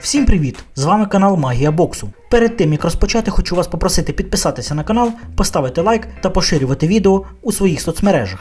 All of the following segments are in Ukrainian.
Всім привіт! З вами канал Магія Боксу. Перед тим як розпочати, хочу вас попросити підписатися на канал, поставити лайк та поширювати відео у своїх соцмережах.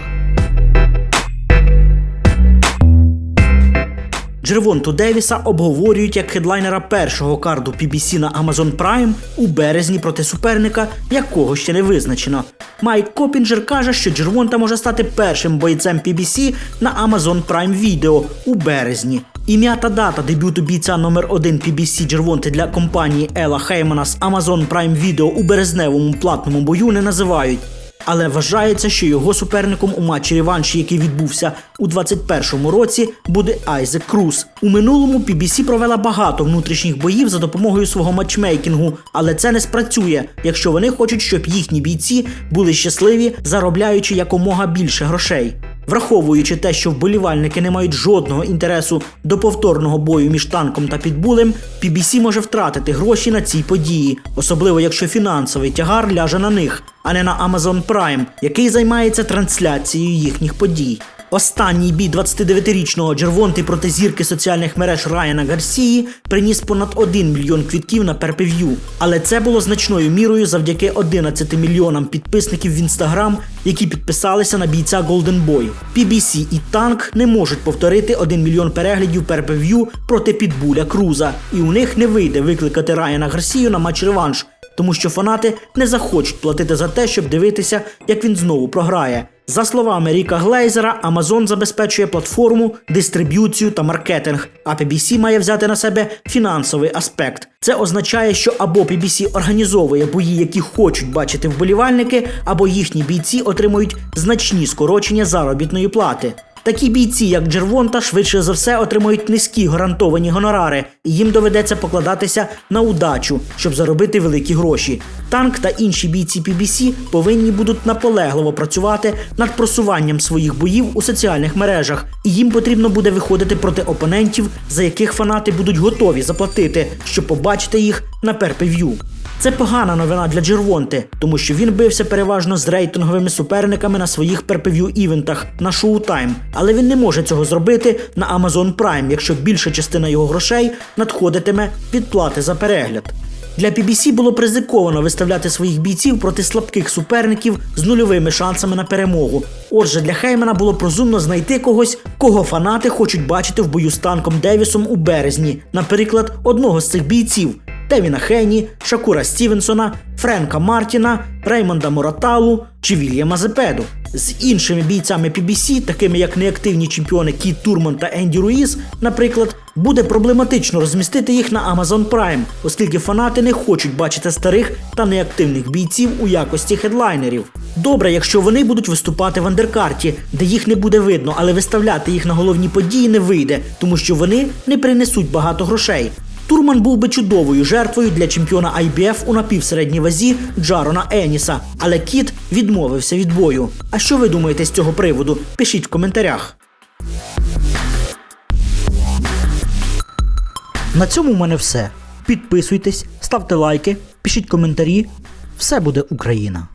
Джервонту Девіса обговорюють як хедлайнера першого карду PBC на Amazon Prime у березні проти суперника, якого ще не визначено. Майк Копінджер каже, що Джервонта може стати першим бойцем PBC на Amazon Prime Video у березні. Ім'я та дата дебюту бійця номер 1 PBC Джервонти для компанії Ела Хеймана з Amazon Prime Video у березневому платному бою не називають. Але вважається, що його суперником у матчі реванші, який відбувся у 21-му році, буде Айзек Круз. У минулому PBC провела багато внутрішніх боїв за допомогою свого матчмейкінгу, але це не спрацює, якщо вони хочуть, щоб їхні бійці були щасливі, заробляючи якомога більше грошей. Враховуючи те, що вболівальники не мають жодного інтересу до повторного бою між танком та підбулем, PBC може втратити гроші на цій події, особливо якщо фінансовий тягар ляже на них, а не на Amazon Prime, який займається трансляцією їхніх подій. Останній бій 29-річного Джервонти проти зірки соціальних мереж Райана Гарсії приніс понад 1 мільйон квітків на перпев'ю. Але це було значною мірою завдяки 11 мільйонам підписників в інстаграм, які підписалися на бійця Golden Boy. PBC і Танк не можуть повторити 1 мільйон переглядів перпев'ю проти підбуля Круза, і у них не вийде викликати Райана Гарсію на матч реванш, тому що фанати не захочуть платити за те, щоб дивитися, як він знову програє. За словами Ріка Глейзера, Amazon забезпечує платформу, дистриб'юцію та маркетинг, а PBC має взяти на себе фінансовий аспект. Це означає, що або PBC організовує бої, які хочуть бачити вболівальники, або їхні бійці отримують значні скорочення заробітної плати. Такі бійці, як Джервонта, швидше за все отримують низькі гарантовані гонорари, і їм доведеться покладатися на удачу, щоб заробити великі гроші. Танк та інші бійці PBC повинні будуть наполегливо працювати над просуванням своїх боїв у соціальних мережах, і їм потрібно буде виходити проти опонентів, за яких фанати будуть готові заплатити, щоб побачити їх на перпев'ю. Це погана новина для Джервонти, тому що він бився переважно з рейтинговими суперниками на своїх перпев'ю івентах на Showtime, але він не може цього зробити на Amazon Prime, якщо більша частина його грошей надходитиме від плати за перегляд. Для PBC було б ризиковано виставляти своїх бійців проти слабких суперників з нульовими шансами на перемогу. Отже, для Хеймена було б розумно знайти когось, кого фанати хочуть бачити в бою з танком Девісом у березні, наприклад, одного з цих бійців. Девіна Хенні, Шакура Стівенсона, Френка Мартіна, Реймонда Мораталу чи Вільяма Зепеду. З іншими бійцями PBC, такими як неактивні чемпіони Кіт Турман та Енді Руїз, наприклад, буде проблематично розмістити їх на Amazon Prime, оскільки фанати не хочуть бачити старих та неактивних бійців у якості хедлайнерів. Добре, якщо вони будуть виступати в андеркарті, де їх не буде видно, але виставляти їх на головні події не вийде, тому що вони не принесуть багато грошей. Турман був би чудовою жертвою для чемпіона IBF у напівсередній вазі Джарона Еніса, але кіт відмовився від бою. А що ви думаєте з цього приводу? Пишіть в коментарях. На цьому в мене все. Підписуйтесь, ставте лайки, пишіть коментарі. Все буде Україна!